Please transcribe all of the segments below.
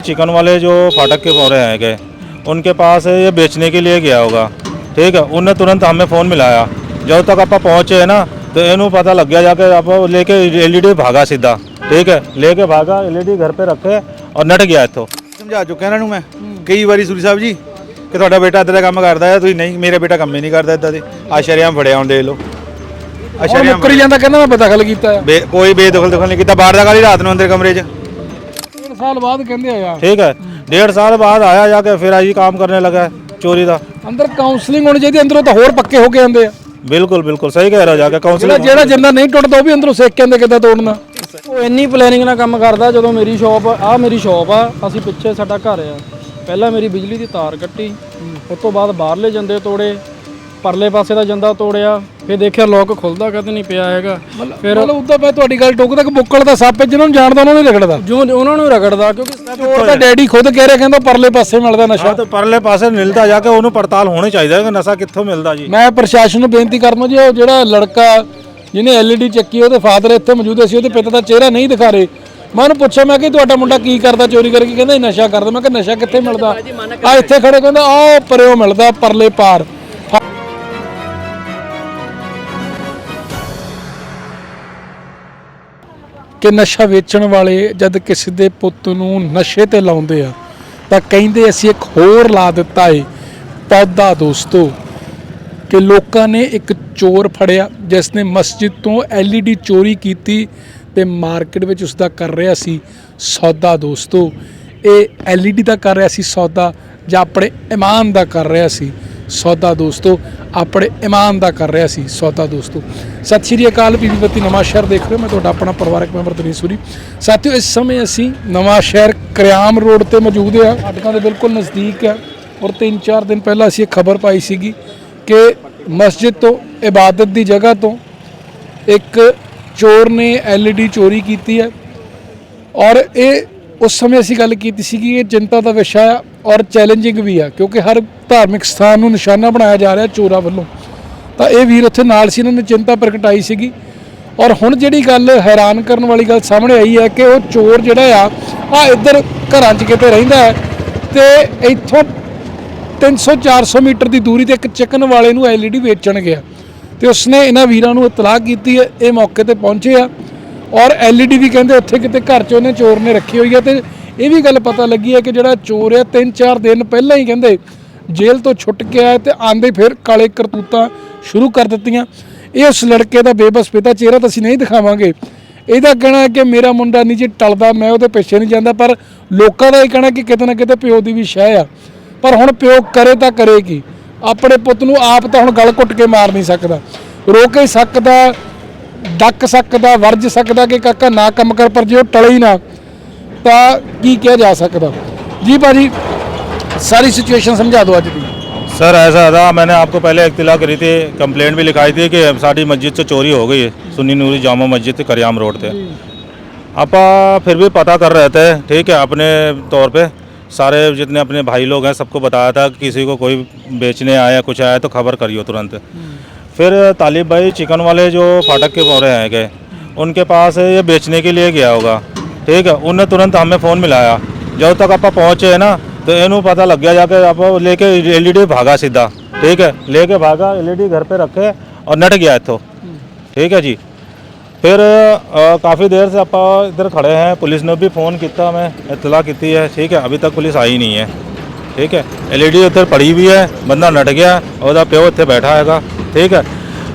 Chicken वाले जो फाटक के पौरे हैं गए उनके पास ये बेचने के लिए गया होगा ठीक है उन्हें तुरंत हमें फ़ोन मिलाया जब तक आप पहुँचे ना तो इनू पता लग गया जाके आप लेके एलईडी भागा सीधा ठीक है लेके भागा एलईडी घर पे रखे और नट गया इतो ਸਮਝਾ ਚੁੱਕਿਆ ਇਹਨਾਂ ਨੂੰ ਮੈਂ ਕਈ ਵਾਰੀ ਸੂਰੀ ਸਾਹਿਬ ਜੀ ਕਿ ਤੁਹਾਡਾ ਬੇਟਾ ਇਦਾਂ ਦਾ ਕੰਮ ਕਰਦਾ ਹੈ ਤੁਸੀਂ ਨਹੀਂ ਮੇਰਾ ਬੇਟਾ ਕੰਮ ਹੀ ਨਹੀਂ ਕਰਦਾ ਇਦਾਂ ਦੇ ਆ ਸ਼ਰਿਆਮ ਫੜਿਆ ਹੁਣ ਦੇਖ ਲਓ ਆ ਉਹ ਸ਼ਰਿਆਮ ਮੁੱਕਰੀ ਜਾਂਦਾ ਕਹਿੰਦਾ ਮੈਂ ਬਦਖਲ ਕੀਤਾ ਹੈ ਬੇ- ਕੋਈ ਬੇਦਖਲ ਦਖਲ ਨਹੀਂ ਕੀਤਾ ਬਾਹਰ ਦਾ ਕਾਲੀ ਰਾਤ ਨੂੰ ਅੰਦਰ ਕਮਰੇ 'ਚ 3 ਸਾਲ ਬਾਅਦ ਕਹਿੰਦੇ ਆਇਆ ठीक है डेढ़ साल बाद आया जाके फिर आई काम करने लगा है चोरी का ਅੰਦਰ ਕਾਉਂਸਲਿੰਗ ਹੋਣੀ ਚਾਹੀਦੀ ਅੰਦਰੋਂ ਤਾਂ ਹੋਰ ਪੱਕੇ ਹੋ ਕੇ ਆਉਂਦੇ ਆ बिल्कुल बिल्कुल सही कह रहे हो जाके ਜਿਹੜਾ काउंसिलिंग ਜਿਹੜਾ ਜਿੰਦਾ ਨਹੀਂ ਟੁੱਟਦਾ ਉਹ ਵੀ ਅੰਦਰੋਂ ਸਿੱਖ ਕੇ ਆਉਂਦੇ ਕਿੱਦਾਂ ਤੋੜਨਾ ਉਹ ਇੰਨੀ ਪਲੈਨਿੰਗ ਨਾਲ ਕੰਮ ਕਰਦਾ ਜਦੋਂ ਮੇਰੀ ਸ਼ਾਪ ਆ ਮੇਰੀ ਸ਼ਾਪ ਆ ਅਸੀਂ ਪਿੱਛੇ ਸਾਡਾ ਘਰ ਆ ਪਹਿਲਾਂ ਮੇਰੀ ਬਿਜਲੀ ਦੀ ਤਾਰ ਕੱਟੀ ਉਸ ਤੋਂ ਬਾਅਦ ਬਾਹਰਲੇ ਜੰਦੇ ਤੋੜੇ ਪਰਲੇ ਪਾਸੇ ਦਾ ਜੰਦਾ ਤੋੜਿਆ ਫਿਰ ਦੇਖਿਆ ਲੋਕ ਖੁੱਲਦਾ ਕਦੇ ਨਹੀਂ ਪਿਆ ਹੈਗਾ। ਫਿਰ ਮਤਲਬ ਉਦਾਂ ਮੈਂ ਤੁਹਾਡੀ ਗੱਲ ਟੋਕਦਾ ਕਿ ਬੁੱਕਲ ਦਾ ਸੱਪ ਜਿਹਨਾਂ ਨੂੰ ਜਾਣਦਾ ਉਹਨਾਂ ਨੂੰ ਰਗੜਦਾ। ਜੋ ਉਹਨਾਂ ਨੂੰ ਰਗੜਦਾ ਕਿਉਂਕਿ ਚੋਰ ਤਾਂ ਡੈਡੀ ਖੁਦ ਕਹਿ ਰਿਹਾ ਕਹਿੰਦਾ ਪਰਲੇ ਪਾਸੇ ਮਿਲਦਾ ਨਸ਼ਾ। ਤਾਂ ਪਰਲੇ ਪਾਸੇ ਮਿਲਦਾ ਜਾ ਕੇ ਉਹਨੂੰ ਪੜਤਾਲ ਹੋਣੀ ਚਾਹੀਦਾ ਕਿ ਨਸ਼ਾ ਕਿੱਥੋਂ ਮਿਲਦਾ ਜੀ। ਮੈਂ ਪ੍ਰਸ਼ਾਸਨ ਨੂੰ ਬੇਨਤੀ ਕਰਨਾ ਜੀ ਉਹ ਜਿਹੜਾ ਲੜਕਾ ਜਿਹਨੇ ਐਲਈਡੀ ਚੱਕੀ ਉਹਦੇ ਫਾਦਰ ਇੱਥੇ ਮੌਜੂਦ ਸੀ ਉਹਦੇ ਪਿਤਾ ਦਾ ਚਿਹਰਾ ਨਹੀਂ ਦਿਖਾ ਰਹੇ। ਮੈਂ ਉਹਨੂੰ ਪੁੱਛਿਆ ਮੈਂ ਕਿ ਤੁਹਾਡਾ ਮੁੰਡਾ ਕੀ ਕਰਦਾ ਚੋਰੀ ਕਰਕੇ ਕਹਿੰਦਾ ਨਸ਼ਾ ਕਰਦਾ। ਮੈਂ ਕਿ ਨਸ਼ਾ ਕਿੱਥੇ ਮਿਲਦਾ? ਆ ਇੱਥੇ ਖੜੇ ਕਹਿੰਦਾ ਆ ਪਰਿਓ ਮਿਲਦਾ ਪਰਲੇ ਪਾਰ। ਕਿ ਨਸ਼ਾ ਵੇਚਣ ਵਾਲੇ ਜਦ ਕਿਸੇ ਦੇ ਪੁੱਤ ਨੂੰ ਨਸ਼ੇ ਤੇ ਲਾਉਂਦੇ ਆ, ਤਾਂ ਕਹਿੰਦੇ ਅਸੀਂ ਇੱਕ ਹੋਰ ਲਾ ਦਿੱਤਾ ਏ, ਪੌਦਾ ਦੋਸਤੋ। ਕਿ ਲੋਕਾਂ ਨੇ ਇੱਕ ਚੋਰ ਫੜਿਆ ਜਿਸ ਨੇ ਮਸਜਿਦ ਤੋਂ ਐਲਈਡੀ ਚੋਰੀ ਕੀਤੀ ਤੇ ਮਾਰਕੀਟ ਵਿੱਚ ਉਸ ਦਾ ਕਰ ਰਿਹਾ ਸੀ ਸੌਦਾ ਦੋਸਤੋ। ਇਹ ਐਲਈਡੀ ਦਾ ਕਰ ਰਿਹਾ ਸੀ ਸੌਦਾ ਜਾਂ ਆਪਣੇ ਇਮਾਨ ਦਾ ਕਰ ਰਿਹਾ ਸੀ। ਸੌਦਾ ਦੋਸਤੋ, ਆਪਣੇ ਇਮਾਨ ਦਾ ਕਰ ਰਿਹਾ ਸੀ ਸੌਦਾ ਦੋਸਤੋ। ਸਤਿ ਸ਼੍ਰੀ ਅਕਾਲ ਬੀਬੀ ਬੱਤੀ, ਨਵਾਂ ਸ਼ਹਿਰ ਦੇਖ ਰਹੇ ਹੋ। ਮੈਂ ਤੁਹਾਡਾ ਆਪਣਾ ਪਰਿਵਾਰਕ ਮੈਂਬਰ ਤਨੀਸ਼ ਸੂਰੀ। ਸਾਥੀਓ, ਇਸ ਸਮੇਂ ਅਸੀਂ ਨਵਾਂ ਸ਼ਹਿਰ ਕਰਿਆਮ ਰੋਡ ਤੇ ਮੌਜੂਦ ਹਾਂ। ਅਟਕਾਂ ਦੇ ਬਿਲਕੁਲ ਨਜ਼ਦੀਕ ਹੈ। ਔਰ 3-4 ਦਿਨ ਪਹਿਲਾਂ ਅਸੀਂ ਇਹ ਖਬਰ ਪਾਈ ਸੀਗੀ ਕਿ ਮਸਜਿਦ ਤੋਂ, ਇਬਾਦਤ ਦੀ ਜਗ੍ਹਾ ਤੋਂ ਇੱਕ ਚੋਰ ਨੇ ਐਲਈਡੀ ਚੋਰੀ ਕੀਤੀ ਹੈ। ਔਰ ਇਹ ਉਸ ਸਮੇਂ ਅਸੀਂ ਗੱਲ ਕੀਤੀ ਸੀ ਕਿ ਇਹ ਚਿੰਤਾ ਦਾ ਵਿਸ਼ਾ ਆ। ਔਰ ਚੈਲੰਜਿੰਗ ਵੀ ਆ, ਕਿਉਂਕਿ ਹਰ ਧਾਰਮਿਕ ਸਥਾਨ ਨੂੰ ਨਿਸ਼ਾਨਾ ਬਣਾਇਆ ਜਾ ਰਿਹਾ ਚੋਰਾਂ ਵੱਲੋਂ। ਤਾਂ ਇਹ ਵੀਰ ਉੱਥੇ ਨਾਲ ਸੀ, ਇਹਨਾਂ ਨੇ ਚਿੰਤਾ ਪ੍ਰਗਟਾਈ ਸੀਗੀ। ਔਰ ਹੁਣ ਜਿਹੜੀ ਗੱਲ ਹੈਰਾਨ ਕਰਨ ਵਾਲੀ ਗੱਲ ਸਾਹਮਣੇ ਆਈ ਹੈ ਕਿ ਉਹ ਚੋਰ ਜਿਹੜਾ ਆ ਆ ਇੱਧਰ ਘਰਾਂ 'ਚ ਕਿਤੇ ਰਹਿੰਦਾ ਹੈ ਤੇ ਇੱਥੋਂ 300-400 ਮੀਟਰ ਦੀ ਦੂਰੀ ਤੇ ਇੱਕ ਚਿਕਨ ਵਾਲੇ ਨੂੰ ਐਲਈਡੀ ਵੇਚਣ ਗਿਆ। ਤੇ ਉਸਨੇ ਇਹਨਾਂ ਵੀਰਾਂ ਨੂੰ ਇਤਲਾਹ ਕੀਤੀ ਹੈ, ਇਹ ਮੌਕੇ ਤੇ ਪਹੁੰਚੇ ਆ। ਔਰ ਐਲਈਡੀ ਵੀ ਕਹਿੰਦੇ ਉੱਥੇ ਕਿਤੇ ਘਰ 'ਚ ਉਹਨੇ ਚੋਰ ਨੇ ਰੱਖੀ ਹੋਈ ਹੈ ਤੇ ਇਹ ਵੀ ਗੱਲ ਪਤਾ ਲੱਗੀ ਹੈ ਕਿ ਜਿਹੜਾ ਚੋਰ ਹੈ 3-4 ਦਿਨ ਪਹਿਲਾਂ ਹੀ ਕਹਿੰਦੇ ਜੇਲ੍ਹ ਤੋਂ ਛੁੱਟ ਕੇ ਆਇਆ ਤੇ ਆਂਦੇ ਫਿਰ ਕਾਲੇ ਕਰਤੂਤਾਂ ਸ਼ੁਰੂ ਕਰ ਦਿੱਤੀਆਂ। ਇਹ ਉਸ ਲੜਕੇ ਦਾ ਬੇਬਸ ਪਿਤਾ, ਚਿਹਰਾ ਤਾਂ ਅਸੀਂ ਨਹੀਂ ਦਿਖਾਵਾਂਗੇ। ਇਹਦਾ ਕਹਿਣਾ ਹੈ ਕਿ ਮੇਰਾ ਮੁੰਡਾ ਨਹੀਂ ਜੀ ਟਲਦਾ, ਮੈਂ ਉਹਦੇ ਪਿੱਛੇ ਨਹੀਂ ਜਾਂਦਾ, ਪਰ ਲੋਕਾਂ ਦਾ ਇਹ ਕਹਿਣਾ ਕਿ ਕਿਤੇ ਨਾ ਕਿਤੇ ਪਿਓ ਦੀ ਵੀ ਸ਼ਹਿ ਆ। ਪਰ ਹੁਣ ਪਿਓ ਕਰੇ ਤਾਂ ਕਰੇ ਕੀ? ਆਪਣੇ ਪੁੱਤ ਨੂੰ ਆਪ ਤਾਂ ਹੁਣ ਗਲ ਘੁੱਟ ਕੇ ਮਾਰ ਨਹੀਂ ਸਕਦਾ। ਰੋਕ ਹੀ ਸਕਦਾ, ਡੱਕ ਸਕਦਾ, ਵਰਜ ਸਕਦਾ ਕਿ ਕਾਕਾ ਨਾ ਕੰਮ ਕਰ, ਪਰ ਜੇ ਉਹ ਟਲੇ ਹੀ ਨਾ ਤਾਂ ਕੀ ਕਿਹਾ ਜਾ ਸਕਦਾ ਜੀ ਭਾਜੀ ਸਾਰੀ ਸਿਚੁਏਸ਼ਨ ਸਮਝਾ ਦਿਓ ਅੱਜ ਦੀ सर ऐसा था मैंने आपको पहले इतला करी थी कंप्लेंट भी लिखाई थी कि साड़ी मस्जिद से चोरी हो गई है सुन्नी नूरी जामा मस्जिद करियाम रोड थे आप फिर भी पता कर रहे थे ठीक है अपने तौर पे सारे जितने अपने भाई लोग हैं सबको बताया था कि किसी को कोई बेचने आया कुछ आया तो खबर करियो तुरंत फिर तालिब भाई चिकन वाले जो फाटक के पौरे हैं गए उनके पास ये बेचने के लिए गया होगा ठीक है उन्हें तुरंत हमें फ़ोन मिलाया जब तक आप पहुँचे ना तो इन्हों पता लग गया जाके आप लेके एलईडी भागा सीधा ठीक है लेके भागा एलईडी घर पे रखे और नट गया इतो ठीक है जी फिर काफ़ी देर से आप इधर खड़े हैं पुलिस ने भी फ़ोन किया मैं इतला की है ठीक है अभी तक पुलिस आई नहीं है ठीक है एलईडी उधर पड़ी हुई है बंदा नट गया और प्यो इतने बैठा हैगा ठीक है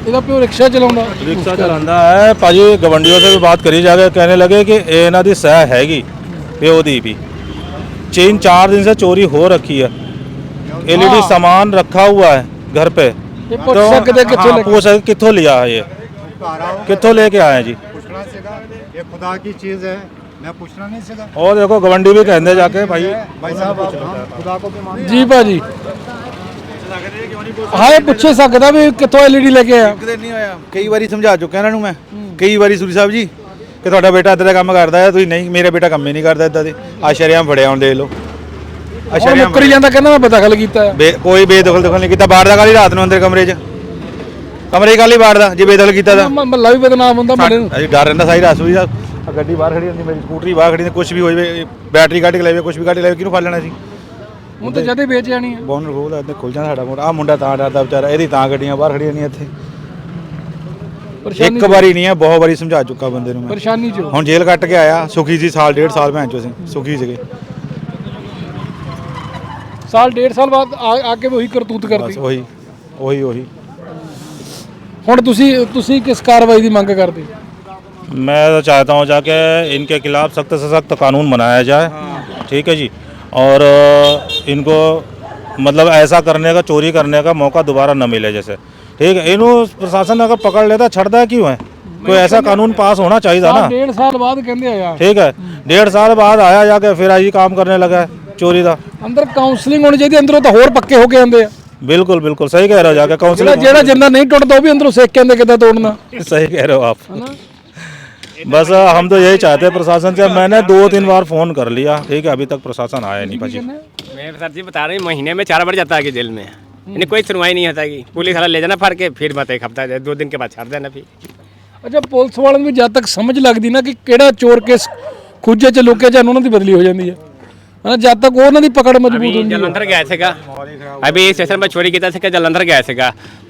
ਇਹਦਾ ਪਿਓ ਰਿਕਸ਼ਾ ਚਲਾਉਂਦਾ ਰਿਕਸ਼ਾ ਚਲਾਉਂਦਾ ਹੈ ਭਾਜੀ ਗਵੰਡੀਓ से भी बात करी जाके कहने लगे कि ਇਹ ਇਹਨਾਂ ਦੀ ਸਹਿ ਹੈਗੀ ਪਿਓ ਦੀ ਵੀ तीन चार दिन से चोरी हो रखी है एलईडी सामान रखा हुआ है घर पे ਇਹ ਪੁੱਛ ਸਕਦੇ ਕਿੱਥੋਂ हाँ, ਲੈ पूछ सकते कित्थों लिया है ये कित्थों लेके आए हैं जी पूछना सीधा ये खुदा की चीज़ है मैं पूछना नहीं सीधा और देखो गवंडी भी कहते जाके भाई भाई साहब आप हम खुदा को भी मानते ਜੀ ਭਾਜੀ ਹਾਂ ਇਹ ਪੁੱਛੇ ਸਕਦਾ ਵੀ ਕਿੱਥੋਂ ਐਲਈਡੀ ਲੈ ਕੇ ਆਇਆ। ਕਦੇ ਨਹੀਂ ਹੋਇਆ ਕਈ ਵਾਰੀ ਸਮਝਾ ਚੁੱਕਿਆ ਇਹਨਾਂ ਨੂੰ ਮੈਂ। ਕਈ ਵਾਰੀ ਸੂਰੀ ਸਾਹਿਬ ਜੀ ਕਿ ਤੁਹਾਡਾ ਬੇਟਾ ਇਦਾਂ ਦਾ ਕੰਮ ਕਰਦਾ ਹੈ ਤੁਸੀਂ ਨਹੀਂ ਮੇਰਾ ਬੇਟਾ ਕੰਮ ਹੀ ਨਹੀਂ ਕਰਦਾ ਇਦਾਂ ਦੇ। ਆ ਸ਼ਰਿਆਮ ਫੜਿਆ ਹੁਣ ਦੇਖ ਲਓ। ਆ ਸ਼ਰਿਆਮ ਮੁੱਕਰੀ ਜਾਂਦਾ ਕਹਿੰਦਾ ਮੈਂ ਬਦਖਲ ਕੀਤਾ ਕੋਈ ਬੇਦਖਲ ਦਖਲ ਨਹੀਂ ਕੀਤਾ। ਬਾਹਰ ਦਾ ਕਾਲੀ ਰਾਤ ਨੂੰ ਅੰਦਰ ਕਮਰੇ 'ਚ? ਕਮਰੇ ਕਾਲੀ ਬਾਹਰ ਦਾ ਜੇ ਬੇਦਖਲ ਕੀਤਾ ਤਾਂ। ਮ- ਮਹੱਲਾ ਵੀ ਬਦਨਾਮ ਹੁੰਦਾ ਮੁੰਡੇ ਨੂੰ। ਅਸੀਂ ਡਰ ਰਹਿੰਦਾ ਸੂਰੀ ਸਾਹਿਬ। ਆ ਗੱਡੀ ਬਾਹਰ ਖੜੀ ਹੁੰਦੀ ਮੇਰੀ ਸਕੂਟਰੀ ਬਾਹਰ ਖੜੀ ਨੇ ਕੁਝ ਵੀ ਹੋ ਜਾਵੇ ਬੈਟਰੀ ਕੱਢ ਕੇ ਲੈ ਜਾਵੇ ਕੁਝ ਵੀ ਕੱਢ ਕੇ ਲੈ ਜਾਵੇ ਕਿਹਨੂੰ ਫੜ ਲੈਣਾ ਸੀ ਹੁਣ ਤਾਂ ਜਦੇ ਵੇਚ ਜਾਣੀ ਹੈ ਬੋਨਰ ਖੋਲਦਾ ਇੱਥੇ ਖੁੱਲ ਜਾਣਾ ਸਾਡਾ ਮੁੰਡਾ ਆ ਮੁੰਡਾ ਤਾਂ ਡਰਦਾ ਵਿਚਾਰਾ ਇਹਦੀ ਤਾਂ ਗੱਡੀਆਂ ਬਾਹਰ ਖੜੀਆਂ ਨਹੀਂ ਇੱਥੇ ਪਰੇਸ਼ਾਨੀ ਇੱਕ ਵਾਰੀ ਨਹੀਂ ਹੈ ਬਹੁਤ ਵਾਰੀ ਸਮਝਾ ਚੁੱਕਾ ਬੰਦੇ ਨੂੰ ਮੈਂ ਪਰੇਸ਼ਾਨੀ ਚ ਹੋ। ਹੁਣ ਜੇਲ੍ਹ ਕੱਟ ਕੇ ਆਇਆ ਸੁਖੀ ਸੀ ਸਾਲ ਡੇਢ ਸਾਲ ਭੈਣ ਚੋ ਸੀ ਸੁਖੀ ਸੀਗੇ ਸਾਲ ਡੇਢ ਸਾਲ ਬਾਅਦ ਆ ਆ ਕੇ ਉਹੀ ਕਰਤੂਤ ਬਸ ਕਰਦੀ ਉਹੀ ਉਹੀ ਉਹੀ ਹੁਣ ਤੁਸੀਂ ਤੁਸੀਂ ਕਿਸ ਕਾਰਵਾਈ ਦੀ ਮੰਗ ਕਰਦੇ मैं तो चाहता हूँ जाके इनके खिलाफ सख्त से सख्त कानून बनाया जाए ठीक है जी और अ, इनको मतलब ऐसा करने का चोरी करने का मौका दोबारा न मिले जैसे ठीक है इन्हों प्रशासन अगर पकड़ लेता छड़ता क्यों है कोई ऐसा कानून पास होना चाहिए था ਸਾਲ ना ਡੇਢ ਸਾਲ ਬਾਅਦ ਕਹਿੰਦੇ ਆਇਆ ठीक है डेढ़ साल बाद आया जाके फिर आई काम करने लगा है चोरी का ਅੰਦਰ ਕਾਉਂਸਲਿੰਗ ਹੋਣੀ ਚਾਹੀਦੀ ਅੰਦਰੋਂ ਤਾਂ ਹੋਰ ਪੱਕੇ ਹੋ ਕੇ ਆਉਂਦੇ ਆ बिल्कुल बिल्कुल सही कह रहे हो जाके ਜਿਹੜਾ काउंसिलिंग ਜਿਹੜਾ ਜਿੰਦਾ ਨਹੀਂ ਟੁੱਟਦਾ ਉਹ ਵੀ ਅੰਦਰੋਂ ਸਿੱਖ ਕੇ ਆਉਂਦੇ ਕਿੱਦਾਂ ਤੋੜਨਾ सही कह रहे हो आप बस अ, हम तो यही चाहते हैं प्रशासन से मैंने दो तीन बार फोन कर लिया ठीक है अभी तक प्रशासन आया नहीं भाजी मैं सर जी बता रही हूँ महीने में चार बार जाता है कि जेल में इन्हें कोई सुनवाई नहीं होता कि पुलिस वाला ले जाना फड़ के फिर मत एक हफ्ता दो दिन के बाद छाड़ देना फिर ਅੱਛਾ ਪੁਲਿਸ ਵਾਲਿਆਂ ਨੂੰ ਵੀ ਜਦ ਤੱਕ ਸਮਝ ਲੱਗਦੀ ਨਾ ਕਿ ਕਿਹੜਾ ਚੋਰ ਕਿਸ ਖੁੱਜੇ ਚ ਲੁਕਿਆ ਜਾਂ ਉਹਨਾਂ ਦੀ ਬਦਲੀ ਹੋ ਜਾਂਦੀ ਹੈ ਹਨਾ ਜਦ ਤੱਕ ਉਹਨਾਂ ਦੀ ਪਕੜ ਮਜ਼ਬੂਤ अभी ਹੁੰਦੀ ਹੈ जलंधर गया थे अभी स्टेशन पर चोरी किया था जलंधर गया थे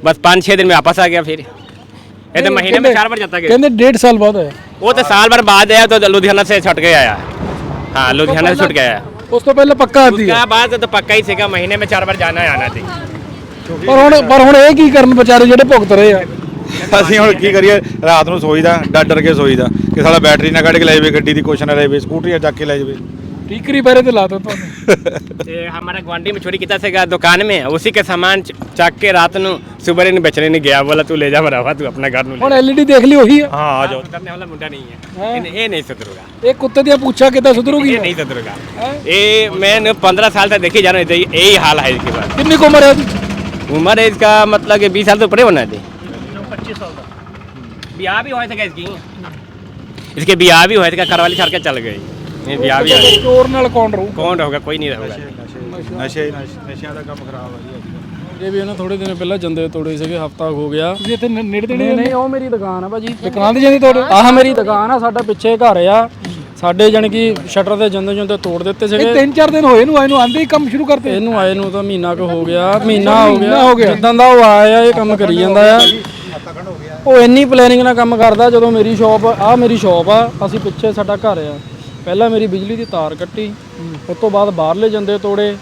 बस पाँच छः दिन में वापस आ गया फिर ये तो महीने में चार बार जाता गया ਕਹਿੰਦੇ ਡੇਢ ਸਾਲ ਬਾਅਦ ਆਇਆ वो तो साल भर बाद आया तो लुधियाना से छुट के आया हाँ लुधियाना से छुट के आया ਉਸ ਤੋਂ ਪਹਿਲਾਂ ਪੱਕਾ ਆਦੀ ਹੈ उसका बाद तो पक्का ही सीखा महीने में चार बार जाना है आना थी ਪਰ ਹੁਣ ਪਰ ਹੁਣ ਇਹ ਕੀ ਕਰਨ ਵਿਚਾਰੇ ਜਿਹੜੇ ਭੁਗਤ ਰਹੇ ਆ ਅਸੀਂ ਹੁਣ ਕੀ ਕਰੀਏ ਰਾਤ ਨੂੰ ਸੋਈਦਾ ਡਰ ਡਰ ਕੇ ਸੋਈਦਾ ਕਿ ਸਾਲਾ ਬੈਟਰੀ ਨਾ ਕੱਢ ਕੇ ਲੈ ਜਾਵੇ ਗੱਡੀ ਦੀ ਕੁਛ ਨਾ ਲੈ ਜਾਵੇ ਸਕੂਟਰੀ ਚੱਕ ਕੇ ਲੈ ਜਾਵੇ ਠੀਕਰੀ ਬਾਰੇ ਤੇ ਲਾਤਾ ਤੁਹਾਨੂੰ ये हमारा गुआंडी में चोरी किया था दुकान में उसी के सामान च- चक के रात ਨੂੰ सुबह ने बेचने नहीं गया बोला तू ले जा मरा तू अपना घर ਨੂੰ ਹੁਣ ਐਲਈਡੀ ਦੇਖ ਲਈ ਉਹੀ ਆ हाँ आ जाओ करने वाला मुंडा नहीं है ये- ये नहीं सुधरूगा ਇਹ कुत्ते ਦੀਆਂ ਪੁੱਛਾਂ ਕਿੱਦਾਂ ਸੁਧਰੂਗੀ ये नहीं सुधरूगा ये मैंने पंद्रह साल से देखी जा रही थी यही हाल है इसके बाद ਕਿੰਨੀ ਕੁ ਉਮਰ ਹੈ ਉਹਦੀ उम्र है इसका मतलब कि बीस साल तो ऊपर होना थी पच्चीस साल का ब्याह भी हुआ था इसकी इसके ब्याह भी हुआ था करवाली छाड़ के चल गई ਨਹੀਂ ਵਿਆਹ ਵੀ ਆ ਚੋਰ ਨਾਲ ਕੌਣ ਰਹੂ? ਕੌਣ ਰਹੂਗਾ? ਕੋਈ ਨਹੀਂ ਰਹੂਗਾ। ਨਸ਼ੇ ਨਸ਼ੇ ਦਾ ਕੰਮ ਖਰਾਬ ਆ ਜੀ ਇਹ ਵੀ ਉਹਨਾਂ ਥੋੜੇ ਦਿਨ ਪਹਿਲਾਂ ਜੰਦੇ ਤੋੜੇ ਸੀਗੇ ਹਫਤਾ ਹੋ ਗਿਆ। ਤੁਸੀਂ ਇੱਥੇ ਨੇੜੇ ਤੇੜੇ ਨਹੀਂ ਨਹੀਂ ਉਹ ਮੇਰੀ ਦੁਕਾਨ ਆ ਭਾਜੀ। ਦੁਕਾਨ ਤੇ ਜਾਂਦੇ ਤੁਹਾਡੇ ਆਹ ਮੇਰੀ ਦੁਕਾਨ ਆ ਸਾਡਾ ਪਿੱਛੇ ਘਰ ਆ। ਸਾਡੇ ਜਾਣੀ ਕਿ ਸ਼ਟਰ ਤੇ ਜੰਦੇ ਜੰਦੇ ਤੋੜ ਦਿੱਤੇ ਸੀਗੇ। ਤਿੰਨ ਚਾਰ ਦਿਨ ਹੋਏ ਨੂੰ ਆਏ ਨੂੰ ਆਂਦੇ ਹੀ ਕੰਮ ਸ਼ੁਰੂ ਕਰਤੇ। ਇਹਨੂੰ ਆਏ ਨੂੰ ਤਾਂ ਮਹੀਨਾ ਕੁ ਹੋ ਗਿਆ ਮਹੀਨਾ ਹੋ ਗਿਆ। ਜਿੱਦਾਂ ਦਾ ਉਹ ਆਇਆ ਇਹ ਕੰਮ ਕਰੀ ਜਾਂਦਾ ਆ। ਉਹ ਇੰਨੀ ਪਲੈਨਿੰਗ ਨਾਲ ਕੰਮ ਕਰਦਾ ਜਦੋਂ ਮੇਰੀ ਸ਼ਾਪ ਆ ਮੇਰੀ ਸ਼ਾਪ ਆ ਅਸੀਂ ਪਿੱਛੇ ਸਾਡਾ ਘਰ ਆ। ਪਹਿਲਾਂ ਮੇਰੀ ਬਿਜਲੀ ਦੀ ਤਾਰ ਕੱਟੀ ਉਸ ਤੋਂ ਬਾਅਦ ਬਾਹਰਲੇ ਜੰਦੇ ਤੋੜੇ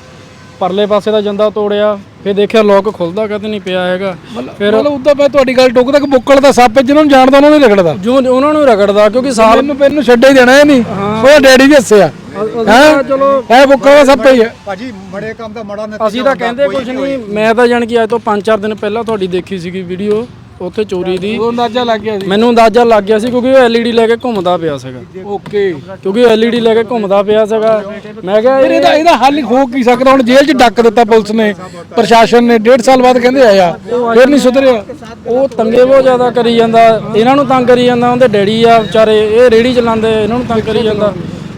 ਪਰਲੇ ਪਾਸੇ ਦਾ ਜੰਦਾ ਤੋੜਿਆ ਫਿਰ ਦੇਖਿਆ ਲੋਕ ਖੁੱਲਦਾ ਕਦੇ ਨਹੀਂ ਪਿਆ ਹੈਗਾ। ਫਿਰ ਮਤਲਬ ਉਦਾਂ ਮੈਂ ਤੁਹਾਡੀ ਗੱਲ ਟੋਕਦਾ ਕਿ ਬੁੱਕਲ ਦਾ ਸੱਪ ਜਿਹਨਾਂ ਨੂੰ ਜਾਣਦਾ ਉਹਨਾਂ ਨੂੰ ਰਗੜਦਾ। ਜੋ ਉਹਨਾਂ ਨੂੰ ਰਗੜਦਾ ਕਿਉਂਕਿ ਸਾਲ ਮੈਨੂੰ ਮੈਨੂੰ ਛੱਡੇ ਹੀ ਦੇਣਾ ਇਹ ਨਹੀਂ। ਉਹ ਡੈਡੀ ਵੀ ਹੱਸਿਆ ਹਾਂ? ਚਲੋ ਇਹ ਬੁੱਕਲ ਦਾ ਸੱਪ ਹੀ ਹੈ ਭਾਜੀ ਮੜੇ ਕੰਮ ਦਾ ਮੜਾ ਨਤੀਜਾ ਅਸੀਂ ਤਾਂ ਕਹਿੰਦੇ ਕੁਝ ਨਹੀਂ ਮੈਂ ਤਾਂ ਜਾਣ ਕਿ ਅੱਜ ਤੋਂ 5-4 ਦਿਨ ਪਹਿਲਾਂ ਤੁਹਾਡੀ ਦੇਖੀ ਸੀਗੀ ਵੀਡੀਓ ਉੱਥੇ ਚੋਰੀ ਦੀ। ਉਹ ਅੰਦਾਜ਼ਾ ਲੱਗ ਗਿਆ ਸੀ ਮੈਨੂੰ ਅੰਦਾਜ਼ਾ ਲੱਗ ਗਿਆ ਸੀ ਕਿਉਂਕਿ ਉਹ ਐਲਈਡੀ ਲੈ ਕੇ ਘੁੰਮਦਾ ਪਿਆ ਸੀਗਾ। ਓਕੇ। ਕਿਉਂਕਿ ਐਲਈਡੀ ਲੈ ਕੇ ਘੁੰਮਦਾ ਪਿਆ ਸੀਗਾ। ਮੈਂ ਕਿਹਾ ਫਿਰ ਇਹਦਾ ਇਹਦਾ ਹੱਲ ਹੋ ਕੀ ਸਕਦਾ? ਹੁਣ ਜੇਲ੍ਹ 'ਚ ਡੱਕ ਦਿੱਤਾ ਪੁਲਿਸ ਨੇ। ਪ੍ਰਸ਼ਾਸਨ ਨੇ। ਡੇਢ ਸਾਲ ਬਾਅਦ ਕਹਿੰਦੇ ਆਇਆ। ਫਿਰ ਨਹੀਂ ਸੁਧਰਿਆ। ਉਹ ਤੰਗੇ ਬਹੁਤ ਜ਼ਿਆਦਾ ਕਰੀ ਜਾਂਦਾ। ਇਹਨਾਂ ਨੂੰ ਤੰਗ ਕਰੀ ਜਾਂਦਾ। ਉਹਦੇ ਡੈਡੀ ਆ ਵਿਚਾਰੇ ਇਹ ਰੇੜੀ ਚਲਾਉਂਦੇ ਇਹਨਾਂ ਨੂੰ ਤੰਗ ਕਰੀ ਜਾਂਦਾ।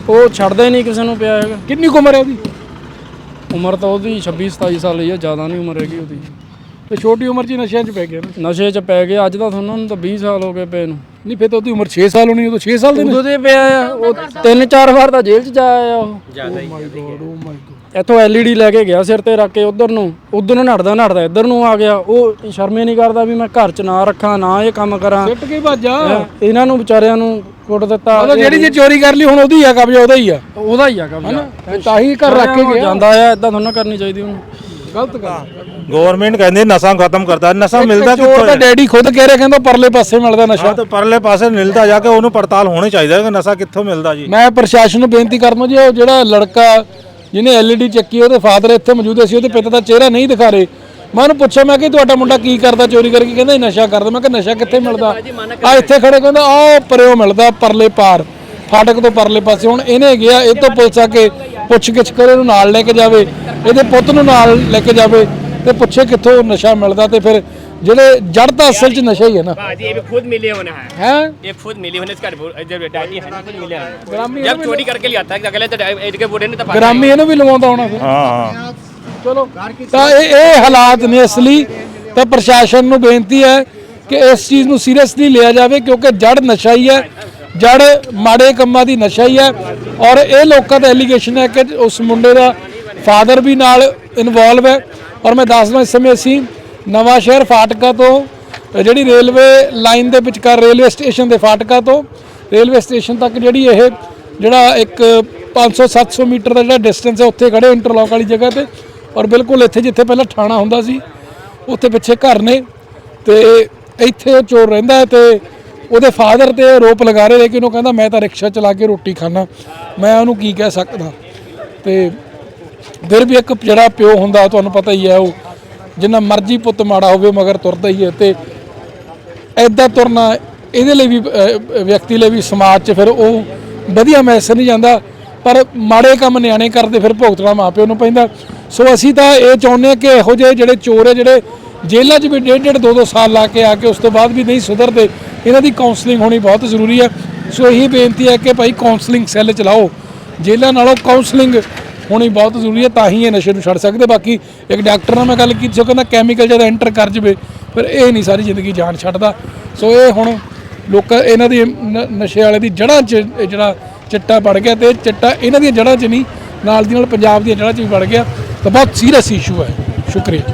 ਉਹ ਛੱਡਦਾ ਹੀ ਨਹੀਂ ਕਿਸੇ ਨੂੰ ਪਿਆ ਹੈਗਾ। ਕਿੰਨੀ ਕੁ ਉਮਰ ਹੈ ਉਹਦੀ? ਉਮਰ ਤਾਂ ਉਹਦੀ 26 27 ਸਾਲ ਹੀ ਆ। ਜ਼ਿਆਦਾ ਨਹੀਂ ਉਮਰ ਹੈਗੀ ਉਹਦੀ। ਤੇ ਛੋਟੀ ਉਮਰ 'ਚ ਹੀ ਨਸ਼ਿਆਂ 'ਚ ਪੈ ਗਿਆ ਨਾ। ਨਸ਼ੇ 'ਚ ਪੈ ਗਏ ਅੱਜ ਤਾਂ ਤੁਹਾਨੂੰ ਨੂੰ ਤਾਂ 20 ਸਾਲ ਹੋ ਗਏ ਪਏ ਨੂੰ। ਨਹੀਂ ਫਿਰ ਤਾਂ ਉਹਦੀ ਉਮਰ 6 ਸਾਲ ਹੋਣੀ ਉਦੋਂ 6 ਸਾਲ ਦੇ ਨੇ। ਉਦੋਂ ਦੇ ਪਿਆ ਆ ਉਹ ਤਿੰਨ ਚਾਰ ਵਾਰ ਤਾਂ ਜੇਲ੍ਹ 'ਚ ਜਾ ਆਇਆ ਉਹ। ਇੱਥੋਂ ਐਲਈਡੀ ਲੈ ਕੇ ਗਿਆ ਸਿਰ ਤੇ ਰੱਖ ਕੇ ਉਧਰ ਨੂੰ। ਉਧਰ ਨੂੰ ਨੱਠਦਾ ਨੱਠਦਾ ਇੱਧਰ ਨੂੰ ਆ ਗਿਆ। ਉਹ ਸ਼ਰਮੇ ਨਹੀਂ ਕਰਦਾ ਵੀ ਮੈਂ ਘਰ 'ਚ ਨਾ ਰੱਖਾਂ ਨਾ ਇਹ ਕੰਮ ਕਰਾਂ। ਸਿੱਟ ਕੇ ਭੱਜਾ ਇਹਨਾਂ ਨੂੰ ਵਿਚਾਰਿਆਂ ਨੂੰ ਕੁੱਟ ਦਿੱਤਾ। ਮਤਲਬ ਜਿਹੜੀ ਜੇ ਚੋਰੀ ਕਰ ਲਈ ਹੁਣ ਉਹਦੀ ਆ ਕਬਜ਼ਾ ਉਹਦਾ ਹੀ ਆ। ਉਹਦਾ ਹੀ ਆ ਕਬਜ਼ਾ। ਤਾਂ ਹੀ ਘਰ ਰੱਖ ਕੇ ਗਿਆ। ਜਾਂਦਾ ਆ ਇਦਾਂ ਤੁਹਾਨੂੰ ਕਰਨੀ ਚਾਹੀਦੀ ਉਹਨੂੰ। ਗਲਤ ਗਵਰਨਮੈਂਟ ਕਹਿੰਦੀ ਨਸ਼ਾ ਖਤਮ ਕਰਦਾ ਨਸ਼ਾ ਮਿਲਦਾ ਚੋਰ ਤਾਂ ਕਿੱਥੋਂ ਡੈਡੀ ਖੁਦ ਕਹਿ ਰਿਹਾ ਕਹਿੰਦਾ ਪਰਲੇ ਪਾਸੇ ਮਿਲਦਾ ਨਸ਼ਾ। ਹਾਂ ਤਾਂ ਪਰਲੇ ਪਾਸੇ ਮਿਲਦਾ ਜਾ ਕੇ ਉਹਨੂੰ ਪੜਤਾਲ ਹੋਣੀ ਚਾਹੀਦਾ ਕਿ ਨਸ਼ਾ ਕਿੱਥੋਂ ਮਿਲਦਾ ਜੀ। ਮੈਂ ਪ੍ਰਸ਼ਾਸਨ ਨੂੰ ਬੇਨਤੀ ਕਰਨਾ ਜੀ ਉਹ ਜਿਹੜਾ ਲੜਕਾ ਜਿਹਨੇ ਐਲਈਡੀ ਚੱਕੀ ਉਹਦੇ ਫਾਦਰ ਇੱਥੇ ਮੌਜੂਦ ਸੀ ਉਹਦੇ ਪਿਤਾ ਦਾ ਚਿਹਰਾ ਨਹੀਂ ਦਿਖਾ ਰਹੇ। ਮੈਂ ਉਹਨੂੰ ਪੁੱਛਿਆ ਮੈਂ ਕਿ ਤੁਹਾਡਾ ਮੁੰਡਾ ਕੀ ਕਰਦਾ ਚੋਰੀ ਕਰਕੇ ਕਹਿੰਦਾ ਨਸ਼ਾ ਕਰਦਾ। ਮੈਂ ਕਿ ਨਸ਼ਾ ਕਿੱਥੇ ਮਿਲਦਾ? ਆ ਇੱਥੇ ਖੜੇ ਕਹਿੰਦਾ ਆ ਪਰਿਓ ਮਿਲਦਾ ਪਰਲੇ ਪਾਰ। ਫਾਟਕ ਤੋਂ ਪਰਲੇ ਪਾਸੇ। ਹੁਣ ਇਹਨੇ ਗਿਆ ਇਹ ਤੋਂ ਪੁਲਿਸ ਆ ਕੇ ਪੁੱਛ ਗਿੱਛ ਕਰੇ ਇਹਨੂੰ ਨਾਲ ਲੈ ਕੇ ਜਾਵੇ। ਇਹਦੇ ਪੁੱਤ ਨੂੰ ਨਾਲ ਲੈ ਕੇ ਜਾਵੇ ਤੇ ਪੁੱਛੇ ਕਿੱਥੋਂ ਨਸ਼ਾ ਮਿਲਦਾ ਤੇ ਫਿਰ ਜਿਹੜੇ ਜੜ ਤਾਂ ਅਸਲ 'ਚ ਨਸ਼ਾ ਹੀ ਹੈ ਨਾ ये भी खुद मिले होना है ਹੈ ये खुद मिली होने इसका जब डैडी है ना खुद मिले हैं ग्रामीण जब चोरी करके ले आता है अगले तो एड के बूढ़े ने तो ਗ੍ਰਾਮੀ ਇਹਨੂੰ ਵੀ ਲਵਾਉਂਦਾ ਹੋਣਾ ਫਿਰ ਹਾਂ ਹਾਂ ਚਲੋ ਤਾਂ ਇਹ ਇਹ ਹਾਲਾਤ ਨੇ ਇਸ ਲਈ ਤਾਂ ਪ੍ਰਸ਼ਾਸਨ ਨੂੰ ਬੇਨਤੀ ਹੈ ਕਿ ਇਸ ਚੀਜ਼ ਨੂੰ ਸੀਰੀਅਸਲੀ ਲਿਆ ਜਾਵੇ ਕਿਉਂਕਿ ਜੜ ਨਸ਼ਾ ਹੀ ਹੈ ਜੜ ਮਾੜੇ ਕੰਮਾਂ ਦੀ ਨਸ਼ਾ ਹੀ ਹੈ ਔਰ ਇਹ ਲੋਕਾਂ ਦਾ ਐਲੀਗੇਸ਼ਨ ਹੈ ਕਿ ਉਸ ਮੁੰਡੇ ਦਾ ਫਾਦਰ ਵੀ ਨਾਲ ਇਨਵੋਲਵ ਹੈ ਔਰ ਮੈਂ ਦੱਸਦਾ ਇਸ ਸਮੇਂ ਅਸੀਂ ਨਵਾਂ ਸ਼ਹਿਰ ਫਾਟਕਾ ਤੋਂ, ਜਿਹੜੀ ਰੇਲਵੇ ਲਾਈਨ ਦੇ ਵਿਚਕਾਰ ਰੇਲਵੇ ਸਟੇਸ਼ਨ ਦੇ ਫਾਟਕਾ ਤੋਂ, ਰੇਲਵੇ ਸਟੇਸ਼ਨ ਤੱਕ ਜਿਹੜੀ ਇਹ ਜਿਹੜਾ ਇੱਕ 500 700 ਮੀਟਰ ਦਾ ਜਿਹੜਾ ਡਿਸਟੈਂਸ ਹੈ, ਉੱਥੇ ਖੜੇ ਇੰਟਰਲੌਕ ਵਾਲੀ ਜਗ੍ਹਾ ਤੇ ਔਰ ਬਿਲਕੁਲ ਇੱਥੇ ਜਿੱਥੇ ਪਹਿਲਾਂ ਥਾਣਾ ਹੁੰਦਾ ਸੀ, ਉੱਥੇ ਪਿੱਛੇ ਘਰ ਨੇ ਤੇ ਇੱਥੇ ਉਹ ਚੋਰ ਰਹਿੰਦਾ ਹੈ ਤੇ ਉਹਦੇ ਫਾਦਰ ਤੇ ਆਰੋਪ ਲਗਾ ਰਹੇ ਲੇਕਿਨ ਉਹ ਕਹਿੰਦਾ, ਮੈਂ ਤਾਂ ਰਿਕਸ਼ਾ ਚਲਾ ਕੇ ਰੋਟੀ ਖਾਣਾ ਮੈਂ ਉਹਨੂੰ ਕੀ ਕਹਿ ਸਕਦਾ? ਤੇ ਫਿਰ ਵੀ ਇੱਕ ਜਿਹੜਾ ਪਿਓ ਹੁੰਦਾ, ਤੁਹਾਨੂੰ ਪਤਾ ਹੀ ਹੈ ਉਹ, ਜਿੰਨਾ ਮਰਜ਼ੀ ਪੁੱਤ ਮਾੜਾ ਹੋਵੇ ਮਗਰ ਤੁਰਦਾ ਹੀ ਹੈ ਤੇ ਐਦਾਂ ਤੁਰਨਾ ਇਹਦੇ ਲਈ ਵੀ ਵਿਅਕਤੀ ਲਈ ਵੀ ਸਮਾਜ 'ਚ ਫਿਰ ਉਹ ਵਧੀਆ ਮੈਸੇਜ ਨਹੀਂ ਜਾਂਦਾ, ਪਰ ਮਾੜੇ ਕੰਮ ਨਿਆਣੇ ਕਰਦੇ ਫਿਰ ਭੁਗਤਣਾ ਮਾਪਿਓ ਨੂੰ ਪੈਂਦਾ। ਸੋ ਅਸੀਂ ਤਾਂ ਇਹ ਚਾਹੁੰਦੇ ਹਾਂ ਕਿ ਇਹੋ ਜਿਹੇ ਜਿਹੜੇ ਚੋਰ ਹੈ, ਜਿਹੜੇ ਜੇਲ੍ਹਾਂ 'ਚ ਵੀ ਡੇਢ ਡੇਢ ਦੋ ਦੋ ਸਾਲ ਲਾ ਕੇ ਆ ਕੇ ਉਸ ਤੋਂ ਬਾਅਦ ਵੀ ਨਹੀਂ ਸੁਧਰਦੇ, ਇਹਨਾਂ ਦੀ ਕਾਉਂਸਲਿੰਗ ਹੋਣੀ ਬਹੁਤ ਜ਼ਰੂਰੀ ਹੈ। ਸੋ ਇਹੀ ਬੇਨਤੀ ਹੈ ਕਿ ਭਾਈ ਕਾਉਂਸਲਿੰਗ ਸੈੱਲ ਚਲਾਓ, ਜੇਲ੍ਹਾਂ ਨਾਲੋਂ ਕਾਉਂਸਲਿੰਗ ਹੋਣੀ ਬਹੁਤ ਜ਼ਰੂਰੀ ਹੈ, ਤਾਂ ਹੀ ਇਹ ਨਸ਼ੇ ਨੂੰ ਛੱਡ ਸਕਦੇ। ਬਾਕੀ ਇੱਕ ਡਾਕਟਰ ਨਾਲ ਮੈਂ ਗੱਲ ਕੀਤੀ ਸੀ ਕਹਿੰਦਾ ਕੈਮੀਕਲ ਜਦੋਂ ਐਂਟਰ ਕਰ ਜਵੇ, ਫਿਰ ਇਹ ਨਹੀਂ ਸਾਰੀ ਜ਼ਿੰਦਗੀ ਜਾਨ ਛੱਡਦਾ। ਸੋ ਇਹ ਹੁਣ ਲੋਕ ਇਹਨਾਂ ਦੀ ਨ- ਨਸ਼ੇ ਵਾਲੇ ਦੀ ਜੜ੍ਹਾਂ 'ਚ ਜਿਹੜਾ ਚਿੱਟਾ ਵੜ ਗਿਆ ਤੇ ਚਿੱਟਾ ਇਹਨਾਂ ਦੀਆਂ ਜੜ੍ਹਾਂ 'ਚ ਨਹੀਂ, ਨਾਲ ਦੀ ਨਾਲ ਪੰਜਾਬ ਦੀਆਂ ਜੜ੍ਹਾਂ 'ਚ ਵੀ ਵੜ ਗਿਆ। ਤਾਂ ਬਹੁਤ ਸੀਰੀਅਸ ਇਸ਼ੂ ਹੈ। ਸ਼ੁਕਰੀਆ